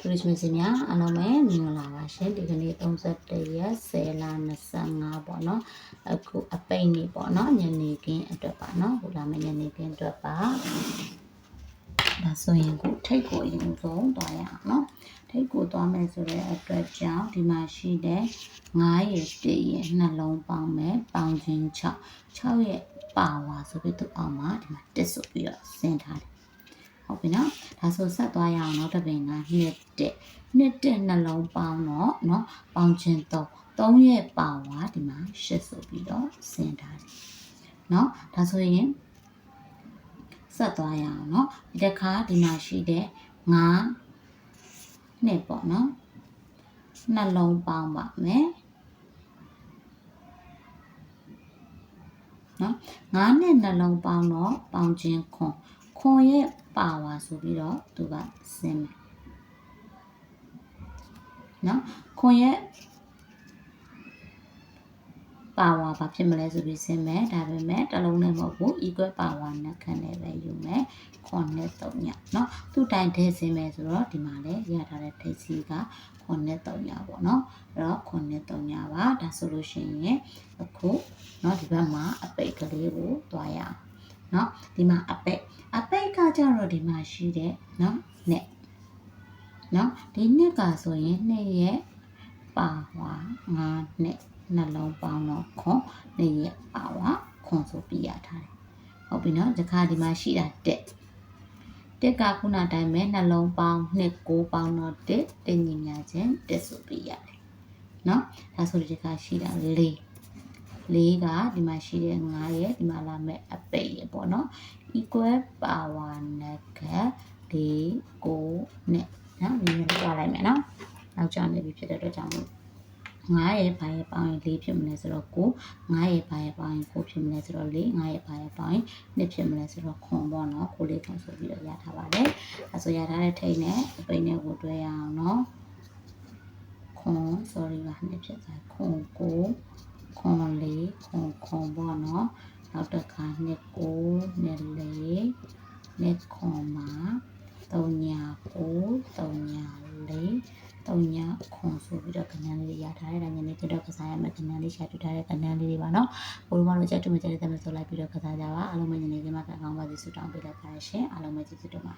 ခရစ်စမတ်များအားလုံးပဲမင်္ဂလာပါရှင်ဒီကနေ့31ရက်10လ25ပေါ့နော်အခုအပိတ်နေ့ပေါ့နော်ညနေခင်းအတွက်ပါနော်ဟိုလာမယ့်ညနေခင်းအတွက်ပါဒါဆိုရင်ကိုထိတ်ကိုအရင်ဆုံးသွားရအောင်နော်ထိတ်ကိုသွားမယ်ဆိုတဲ့အတွက်ကြောင့်ဒီမှာရှိတဲ့9ရဲ့1ရဲ့နှလုံးပေါင်းမယ်ပေါင်းခြင်း6 6ရဲ့ပါဝါဆိုပြီးသူအောင်မှာဒီမှာတက်ဆိုပြီးတော့ဆင်းထားတယ် ဟုတ်ပြီနော်ဒါဆိုဆက်သွားရအောင်နောက်တစ်ပင်ကနှစ်တက်နှစ်တက်နှလုံးပေါင်းတော့နော်ပေါင်းခြင်းတော့3ရဲ့ပါဝါဒီမှာ8ဆိုပြီးတော့စဉ်းထားတယ်နော်ဒါဆိုရင်ဆက်သွားရအောင်နော်ဒီတစ်ခါဒီမှာရှိတဲ့9နှစ်ပေါ့နော်နှလုံးပေါင်းပါမယ်နော်9နဲ့နှလုံးပေါင်းတော့ပေါင်းခြင်းခွန်ခွန်ရဲ့ ပါဝါဆိုပြီးတော့သူကဆင်းမယ်နော်ခွန်ရဲ့ပါဝါဘာဖြစ်မလဲဆိုပြီးဆင်းမယ်ဒါပေမဲ့တစ်လုံးနဲ့မဟုတ်ဘူး equal power နဲ့ခံနေပဲယူမယ်ခွန်နဲ့3ညနော်သူ့တိုင်ထဲဆင်းမယ်ဆိုတော့ဒီမှာလည်းရထားတဲ့ထိပ်စီကခွန်နဲ့3ညပေါ့နော်အဲ့တော့ခွန်နဲ့3ညပါဒါဆိုလို့ရှိရင်အခုเนาะဒီဘက်မှာအပိတ်ကလေးကိုတွားရအောင်เนาะဒီမှာအပိတ်အပိတ် ကြတော့ဒီမှာရှိတဲ့เนาะနဲ့เนาะဒီနှစ်ကဆိုရင်နှစ်ရဲ့ပါဝါငါနှစ်နှလုံးပေါင်းတော့ခွန်နှစ်ရဲ့ပါဝါခွန်ဆိုပြရထားတယ်ဟုတ်ပြီเนาะဒီခါဒီမှာရှိတာတက်တက်ကခုနတိုင်းပဲနှလုံးပေါင်းနှစ်ကိုပေါင်းတော့တက်တင်ညီများခြင်းတက်ဆိုပြရတယ်เนาะဒါဆိုဒီခါရှိတာလေး 4ကဒီမှာရှိတဲ့9ရဲ့ဒီမှာလာမဲ့အပိတ်ရပေါ့နော် equal power နဲ့က4 9နဲ့နော်ဒီလိုပြလိုက်မယ်နော်နောက်ကျနေပြီဖြစ်တဲ့အတွက်ကြောင့်မို့9ရဲ့ဘာရဲ့ပေါင်းရင်4ဖြစ်မလဲဆိုတော့9 9ရဲ့ဘာရဲ့ပေါင်းရင်9ဖြစ်မလဲဆိုတော့4 9ရဲ့ဘာရဲ့ပေါင်းရင်2ဖြစ်မလဲဆိုတော့9ပေါ့နော်9လေးကိုဆိုပြီးတော့ရထားပါတယ်အဲဆိုရထားတဲ့ထိတ်နဲ့အပိတ်နဲ့ကိုတွဲရအောင်နော်9 sorry ပါ2ဖြစ်သွား9 9 ခွန်လေးခွန်ခွန်ပေါ့နော်နောက်တစ်ခါနှစ်ကိုနှစ်လေးနှစ်ခွန်မှာ3ညာကို3ညာလေး3ညာခွန်ဆိုပြီးတော့ကဏ္ဍလေးတွေရထားတဲ့ဒါညနေပြတော့ကစားရမယ်ကဏ္ဍလေးရှာတူထားတဲ့ကဏ္ဍလေးတွေပါနော်ဘိုးတို့မလို့ချက်တူမချက်တဲ့တမဆိုလိုက်ပြီးတော့ကစားကြပါအားလုံးမညနေခင်းမှာကကောင်းပါစေဆုတောင်းပေးလိုက်ပါရှင်အားလုံးပဲကျေးဇူးတင်ပါတယ်